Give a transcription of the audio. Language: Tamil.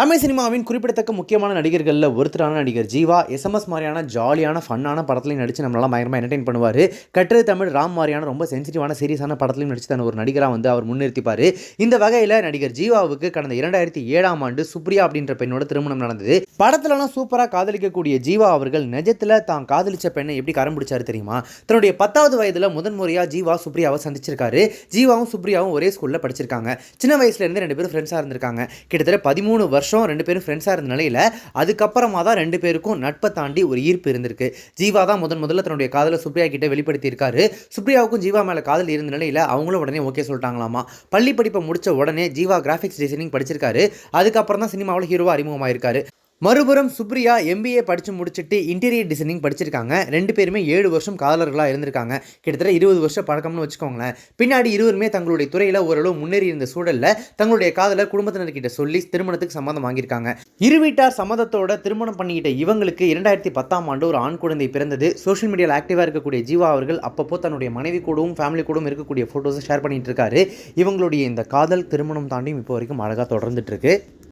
தமிழ் சினிமாவின் குறிப்பிடத்தக்க முக்கியமான நடிகர்களில் ஒருத்தரான நடிகர் ஜீவா எஸ்எம்எஸ் மாதிரியான ஜாலியான ஃபன்னான படத்துலையும் நடித்து நம்மளால பயங்கரமாக என்டர்டைன் பண்ணுவார். கற்று தமிழ் ராம் மாதிரியான ரொம்ப சென்சிட்டிவான சீரியஸான படத்துலையும் நடித்து தன் ஒரு நடிகராக வந்து அவர் முன்னிறுத்திப்பார். இந்த வகையில் நடிகர் ஜீவாவுக்கு கடந்த இரண்டாயிரத்தி ஏழாம் ஆண்டு சுப்ரியா அப்படின்ற பெண்ணோட திருமணம் நடந்தது. படத்துலலாம் சூப்பராக காதலிக்கக்கூடிய ஜீவா அவர்கள் நிஜத்தில் தான் காதலிச்ச பெண்ணை எப்படி கரம் பிடிச்சாரு தெரியுமா? தன்னுடைய பத்தாவது வயதில் முதன் முறையாக ஜீவா சுப்ரியாவை சந்திச்சிருக்காரு. ஜீவாவும் சுப்ரியாவும் ஒரே ஸ்கூலில் படிச்சிருக்காங்க. சின்ன வயசுலேருந்து ரெண்டு பேரும் ஃப்ரெண்ட்ஸாக இருந்திருக்காங்க. கிட்டத்தட்ட பதிமூணு வருஷம் ரெண்டு பேரும் ஃப்ரெண்ட்ஸாக இருந்த நிலையில் அதுக்கப்புறமா தான் ரெண்டு பேருக்கும் நட்பை தாண்டி ஒரு ஈர்ப்பு இருந்திருக்கு. ஜீவா தான் முதன் முதல்ல தன்னுடைய காதலை சுப்ரியா கிட்ட வெளிப்படுத்தியிருக்காரு. சுப்ரியாவுக்கும் ஜீவா மேலே காதல் இருந்த நிலையில் அவங்களும் உடனே ஓகே சொல்லிட்டாங்களாமா. பள்ளி படிப்பை முடித்த உடனே ஜீவா கிராஃபிக்ஸ் டிசைனிங் படிச்சிருக்காரு. அதுக்கப்புறம் தான் சினிமாவில் ஹீரோவாக அறிமுகமாயிருக்காரு. மறுபுறம் சுப்ரியா எம்பிஏ படித்து முடிச்சுட்டு இன்டீரியர் டிசைனிங் படிச்சிருக்காங்க. ரெண்டு பேருமே ஏழு வருஷம் காதலர்களாக இருந்திருக்காங்க. கிட்டத்தட்ட இருபது வருஷம் பழக்கம்னு வச்சுக்கோங்களேன். பின்னாடி இருவருமே தங்களுடைய துறையில் ஓரளவு முன்னேறி இருந்த சூழலில் தங்களுடைய காதலை குடும்பத்தினர்கிட்ட சொல்லி திருமணத்துக்கு சம்மதம் வாங்கியிருக்காங்க. இரு வீட்டார் சம்மதத்தோட திருமணம் பண்ணிக்கிட்ட இவங்களுக்கு இரண்டாயிரத்தி பத்தாம் ஆண்டு ஒரு ஆண் குழந்தை பிறந்தது. சோஷியல் மீடியாவில் ஆக்டிவாக இருக்கக்கூடிய ஜீவா அவர்கள் அப்பப்போ தன்னுடைய மனைவி கூடவும் ஃபேமிலி கூடவும் இருக்கக்கூடிய ஃபோட்டோஸை ஷேர் பண்ணிட்டு இருக்காரு. இவங்களுடைய இந்த காதல் திருமணம் தாண்டியும் இப்போ வரைக்கும் அழகாக தொடர்ந்துட்டு இருக்கு.